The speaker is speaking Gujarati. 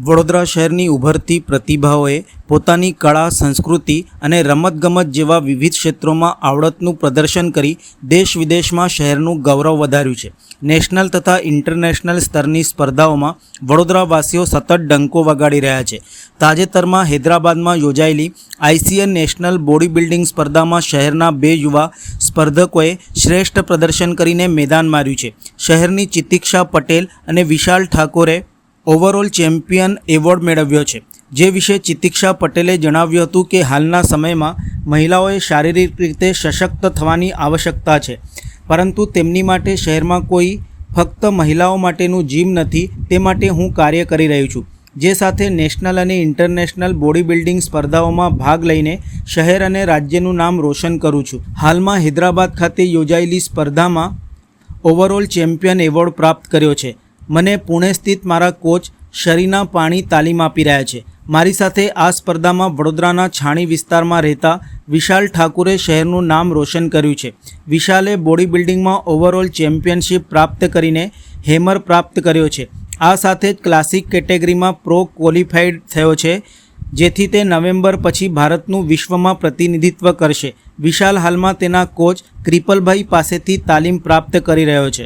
વડોદરા શહેરની ઉભરતી પ્રતિભાઓએ પોતાની કળા, સંસ્કૃતિ અને રમતગમત જેવા વિવિધ ક્ષેત્રોમાં આવડતનું પ્રદર્શન કરી દેશ વિદેશમાં શહેરનું ગૌરવ વધાર્યું છે. નેશનલ તથા ઇન્ટરનેશનલ સ્તરની સ્પર્ધાઓમાં વડોદરાવાસીઓ સતત ડંકો વગાડી રહ્યા છે. તાજેતરમાં હૈદરાબાદમાં યોજાયેલી આઈસીએન નેશનલ બોડી બિલ્ડિંગ સ્પર્ધામાં શહેરના બે યુવા સ્પર્ધકોએ શ્રેષ્ઠ પ્રદર્શન કરીને મેદાન માર્યું છે. શહેરની ચિતિક્ષા પટેલ અને વિશાલ ઠાકોરે ઓવરઓલ ચેમ્પિયન એવોર્ડ મેળવ્યો છે. જે વિશે ચિતિક્ષા પટેલે જણાવ્યું હતું કે હાલના સમયમાં મહિલાઓએ શારીરિક રીતે સશક્ત થવાની આવશ્યકતા છે. પરંતુ તેમની માટે શહેરમાં કોઈ ફક્ત મહિલાઓ માટેનું જીમ નથી, તે માટે હું કાર્ય કરી રહ્યું છું. જે સાથે નેશનલ અને ઇન્ટરનેશનલ બોડી બિલ્ડિંગ સ્પર્ધાઓમાં ભાગ લઈને શહેર અને રાજ્યનું નામ રોશન કરું છું. હાલમાં હૈદરાબાદ ખાતે યોજાયેલી સ્પર્ધામાં ઓવરઓલ ચેમ્પિયન એવોર્ડ પ્રાપ્ત કર્યો છે. મને પુણે સ્થિત મારા કોચ શરીના પાણી તાલીમ આપી રહ્યા છે. મારી સાથે આ સ્પર્ધામાં વડોદરાના છાણી વિસ્તારમાં રહેતા વિશાલ ઠાકુરે શહેરનું નામ રોશન કર્યું છે. વિશાલે બોડી બિલ્ડિંગમાં ઓવરઓલ ચેમ્પિયનશિપ પ્રાપ્ત કરીને હેમર પ્રાપ્ત કર્યો છે. આ સાથે જ ક્લાસિક કેટેગરીમાં પ્રો ક્વોલિફાઈડ થયો છે, જેથી તે નવેમ્બર પછી ભારતનું વિશ્વમાં પ્રતિનિધિત્વ કરશે. વિશાલ હાલમાં તેના કોચ ક્રિપલભાઈ પાસેથી તાલીમ પ્રાપ્ત કરી રહ્યો છે.